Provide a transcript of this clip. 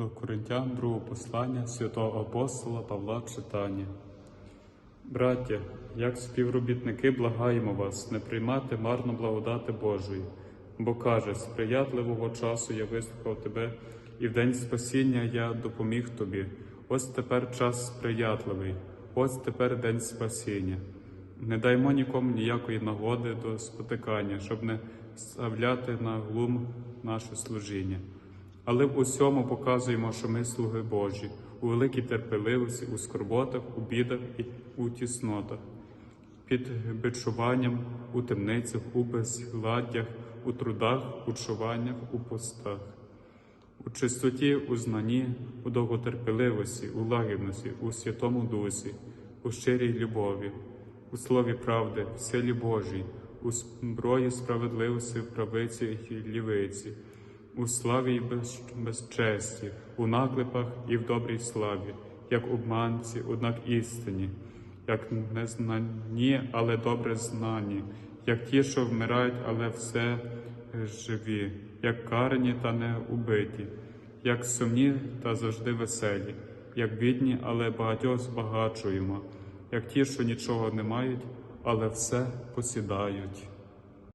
До Коринтян, другого послання святого апостола Павла читання. Браття, як співробітники благаємо вас, не приймати марно благодати Божої, бо каже, сприятливого часу я вислухав тебе, і в день спасіння я допоміг тобі. Ось тепер час сприятливий, ось тепер день спасіння. Не даймо нікому ніякої нагоди до спотикання, щоб не ставляти на глум наше служіння. Але в усьому показуємо, що ми слуги Божі, у великій терпеливості, у скорботах, у бідах і у тіснотах, під бичуванням, у темницях, у безладдях, у трудах, у чуваннях, у постах, у чистоті, у знанні, у довготерпеливості, у лагідності, у святому дусі, у щирій любові, у слові правди, в силі Божій, у зброї справедливості, в правиці і лівиці, у славі без, безчесті, у наклепах і в добрій славі, як обманці, однак істині, як незнанні, але добре знані, як ті, що вмирають, але все живі, як карані та не убиті, як сумні та завжди веселі, як бідні, але багатьох збагачуємо, як ті, що нічого не мають, але все посідають.